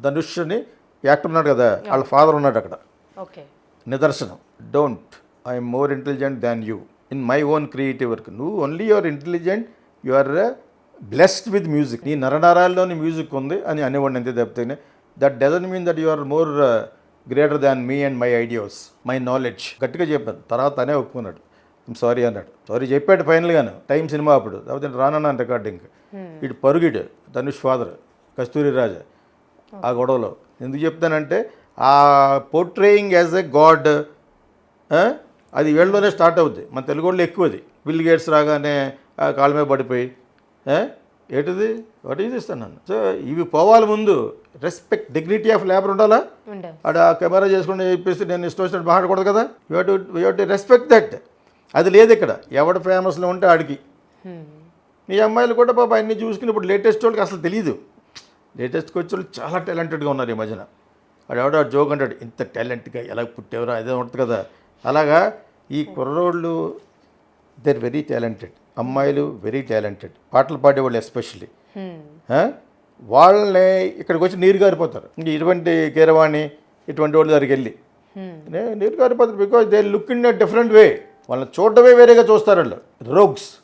ధనుష్ అని యాక్టర్ ఉన్నాడు కదా వాళ్ళ ఫాదర్ ఉన్నాడు అక్కడ. ఓకే. నిదర్శనం. Don't I'm more intelligent than you in my own creative work నువ్వు only your intelligent you are blessed with music నీ నరనరాల్లోని మ్యూజిక్ ఉంది అని అనేవాడిని అంతే తప్పితేనే. That doesn't mean that you are more greater than me and my ideas my knowledge గట్టిగా చెప్పాను. తర్వాత తనే ఒప్పుకున్నాడు. సారీ అన్నాడు. సారీ చెప్పాడు ఫైనల్గాను టైం సినిమా అప్పుడు. లేకపోతే రానన్నాను రికార్డింగ్ ఇటు పరుగిడు ధనుష్ ఫాదర్ కస్తూరి రాజా. ఆ గొడవలో. ఎందుకు చెప్తానంటే ఆ పోర్ట్రేయింగ్ యాజ్ ఎ గాడ్ అది వీళ్ళలోనే స్టార్ట్ అవుద్ది. మన తెలుగు వాళ్ళు ఎక్కువ అది బిల్ గేట్స్ రాగానే ఆ కాళ్ళ మీద పడిపోయి? ఏంటిది? వాట్ ఈజ్ ఇస్తాను సో ఇవి పోవాలి ముందు రెస్పెక్ట్ డిగ్నిటీ ఆఫ్ లేబర్ ఉండాలా? ఆ కెమెరా చేసుకుంటే చెప్పేసి నేను ఇష్టం వచ్చినట్టు మాట్లాడకూడదు కదా? You to you to respect that అది లేదు ఇక్కడ. ఎవడ ఫేమస్లో ఉంటే ఆడికి. మీ అమ్మాయిలు కూడా పాప అన్ని చూసుకుని ఇప్పుడు లేటెస్ట్ వాళ్ళకి అసలు తెలియదు లేటెస్ట్కి వచ్చే వాళ్ళు చాలా టాలెంటెడ్గా ఉన్నారు ఈ మధ్యన. వాడు ఎవడో జోక్ అంటాడు ఇంత టాలెంట్గా ఎలా పుట్టేవరా అదే ఉంటుంది కదా. అలాగా ఈ కుర్రోళ్ళు దే ఆర్ వెరీ టాలెంటెడ్ అమ్మాయిలు వెరీ టాలెంటెడ్ పాటలు పాడేవాళ్ళు ఎస్పెషల్లీ వాళ్ళని ఇక్కడికి వచ్చి నీరు గారిపోతారు. ఇంక ఇటువంటి కీరవాణి ఇటువంటి వాళ్ళ దగ్గరికి వెళ్ళి. నే- నీరు గారిపోతారు because they look in a different way వాళ్ళని చూడటమే వేరేగా చూస్తారు వాళ్ళు. రోగ్స్.